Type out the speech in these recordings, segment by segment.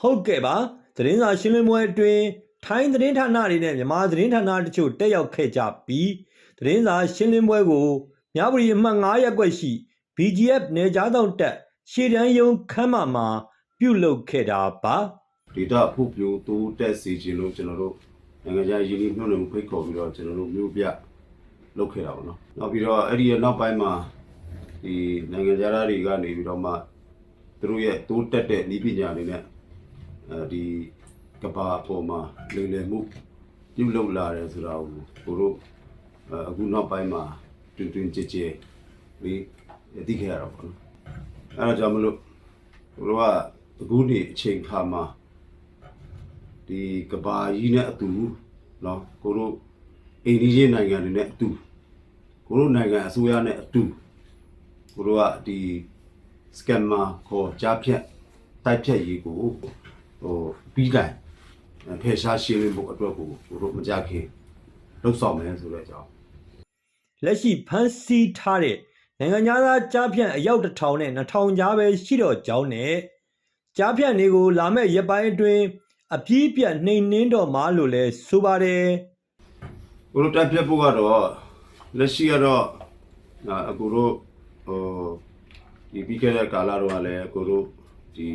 ဟုတ်ကဲ့ပါသတင်းစာရှင်းလင်းပွဲအတွင်းထိုင်းသတင်းဌာနတွေနဲ့မြန်မာသတင်းဌာနတချို့တက်ရောက်ခဲ့ကြပြီးသတင်းစာရှင်းလင်းပွဲကိုမြဝတီအမှတ်9ရပ်ကွက်ရှိ BGF နေကြားတောင်တက်ရှေ့တန်းယုံခမ်းမမှာပြုလုပ်ခဲ့တာပါဒေတာဖုတ်ပြိုတိုးတက်စီခြင်းလို့ကျွန်တော်တို့နိုင်ငံခြားရင်းနှီးမြှုပ်နှံမှုဖိတ်ခေါ်ပြီးတော့ကျွန်တော်တို့မြို့ပြလုပ်ခဲ့တာပေါ့နော်။နောက်ပြီးတော့အဲ့ဒီရဲ့နောက်ပိုင်းမှာဒီနိုင်ငံခြားသားတွေကနေပြီးတော့မှသူတို့ရဲ့တိုးတက်တဲ့ဤပညာတွေနဲ့အဲ ဒီကဘာပေါ်မှာလေလေမှုပြုလုပ်လာတယ်ဆိုတာကိုကိုတို့အခုနောက်ပိုင်းမှာတွင်တွင်ကြည်ကြည်ပြီးသိခဲ့ရတော့ပေါ့နော်အဲ့တော့ကြောင့်မလို့ကိုတို့ကအခုနေအချိန်ခါမှာဒီကဘာကြီးနဲ့အတူနော်ကိုတို့အိန္ဒိယနိုင်ငံတွေနဲ့အတူကိုတို့နိုင်ငံအစိုးရနဲ့အတူကိုတို့ကဒီ scammer ခေါ်ကြားဖြတ်တိုက်ဖြတ်ရေးကို ဟိုပြီးတိုင်းဖယ်ရှားရှင်းလင်းဖို့အတွက်ကိုကိုတို့မကြခင်လှုပ်ဆောင်မယ်ဆိုတဲ့အကြောင်းလက်ရှိဖမ်းဆီးထားတဲ့နိုင်ငံသားကြားဖြန့်အယောက်တစ်ထောင်နဲ့2000ကြားပဲရှိတော့ကြောင်းနဲ့ကြားဖြန့်တွေကိုလာမဲ့ရက်ပိုင်းအတွင်းအပြည့်ပြတ်နှိမ်နှင်းတော့မှာလို့လဲဆိုပါတယ်ကိုတို့တက်ပြတ်ဖို့ကတော့လက်ရှိကတော့အာအကူတို့ဟိုဒီပြီးခဲ့တဲ့ကာလတော့ကလည်းကိုတို့ဒီ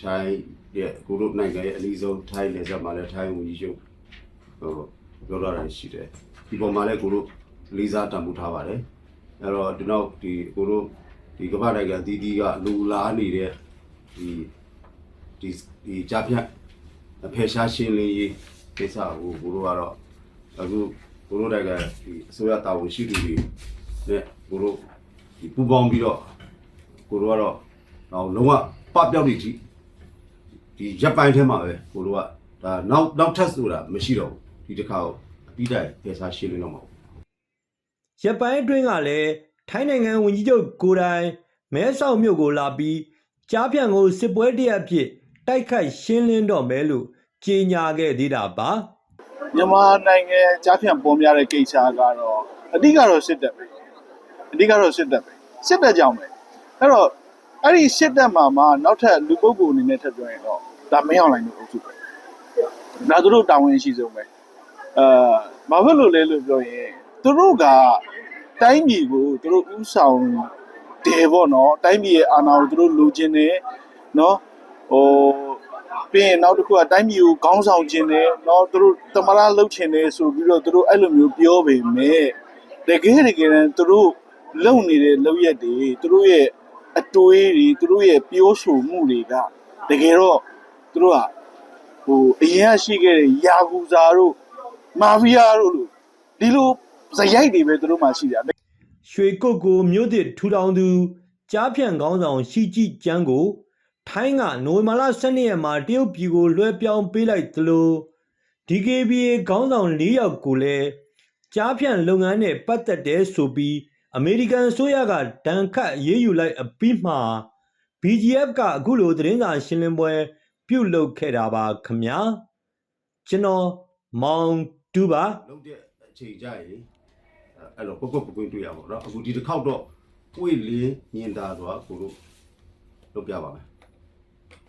ထိုင်းရဲ့ကိုတို့နိုင်ငံရဲ့အနည်းဆုံးထိုင်းနယ်စပ်မှာလည်းထိုင်းဝန်ကြီးချုပ်ဟိုပြောလာတာရှိတယ်ဒီပေါ်မှာလည်းကိုတို့လေးစားတံမှုထားပါတယ်အဲ့တော့ဒီနောက်ဒီကိုတို့ဒီကမ္ဘာနိုင်ငံအသီးသီးကလူလားနေတဲ့ဒီဒီဒီကြားဖြတ်အဖေရှားရှင်းလင်းရေးကိစ္စကိုကိုတို့ကတော့အခုကိုတို့တိုက်ကဒီအစိုးရတာဝန်ရှိသူတွေနဲ့ကိုတို့ဒီပူးပေါင်းပြီးတော့ကိုတို့ကတော့တော့လုံးဝပပျောက်နေကြည့် ဒီရပ်ပိုင်းထဲမှာပဲကိုတို့ကဒါနောက်နောက်ထပ်ဆိုတာမရှိတော့ဘူးဒီတစ်ခါကိုအပြီးတိုင်ဖေရှားရှင်းလင်းတော့မှာပေါ့ရက်ပိုင်းအတွင်းကလည်းထိုင်းနိုင်ငံဝန်ကြီးချုပ်ကိုယ်တိုင်မဲဆောက်မြို့ကိုလာပြီးကြားဖြန့်ကိုစစ်ပွဲတရက်အဖြစ်တိုက်ခိုက်ရှင်းလင်းတော့မယ်လို့ကြေညာခဲ့သေးတာပါမြန်မာနိုင်ငံကြားဖြန့်ပေါ်များတဲ့ကိစ္စကတော့အဓိကတော့စစ်တပ်ပဲအဓိကတော့စစ်တပ်ပဲစစ်တပ်ကြောင့်ပဲအဲ့တော့ အဲ့ဒီရှစ်တက်မှာမှနောက်ထပ်လူပုဂ္ဂိုလ်အနေနဲ့ထပ်ပြောရင်တော့ဒါမင်းအောင်လိုင်းတို့အုပ်စုပဲဒါသူတို့တာဝန်ရှိဆုံးပဲအာမဟုတ်လို့လဲလို့ပြောရင်သူတို့ကတိုင်းပြည်ကိုသူတို့ဥဆောင်တယ်ပေါ့နော်တိုင်းပြည်ရဲ့အာဏာကိုသူတို့လိုချင်တယ်နော်ဟိုပြီးရင်နောက်တစ်ခုကတိုင်းပြည်ကိုခေါင်းဆောင်ခြင်းနဲ့နော်သူတို့တမရလှုပ်ခြင်းနဲ့ဆိုပြီးတော့သူတို့အဲ့လိုမျိုးပြောပေမဲ့တကယ်တကယ်တမ်းသူတို့လုံနေတဲ့လောက်ရက်တွေသူတို့ရဲ့ အတွေးတွေသူတို့ရဲ့ပြောဆိုမှုတွေကတကယ်တော့သူတို့ကဟိုအရင်ကရှိခဲ့တဲ့ယာကူဇာတို့မာဖီးယားတို့လို့ဒီလိုဇယိုက်တွေပဲသူတို့မှရှိတာရွှေကုတ်ကိုမြို့သစ်ထူထောင်သူကြားဖြန့်ကောင်းဆောင်ရှိကြည်ကျန်းကိုထိုင်းကနိုဝင်ဘာလ12ရက်မှာတရုတ်ပြည်ကိုလွှဲပြောင်းပေးလိုက်သလို DKBA ခေါင်းဆောင်၄ယောက်ကိုလည်းကြားဖြန့်လုပ်ငန်းနဲ့ပတ်သက်တဲ့ဆိုပြီး အမေရိကန်အစိုးရကဒဏ်ခတ်အရေးယူလိုက်အပြီးမှာ BGF ကအခုလိုသတင်းစာရှင်းလင်းပွဲ ပြုလုပ်ခဲ့တာပါခင်ဗျာကျွန်တော်မောင်တူပါလုံးတဲ့အချိန်ကြရင်အဲ့လိုပုတ်ပုတ်ပုတ်ပုတ်တွေ့ရပါတော့အခုဒီတစ်ခေါက်တော့ကိုယ်လေးညင်တာဆိုတာကိုတို့လုပ်ပြပါမယ်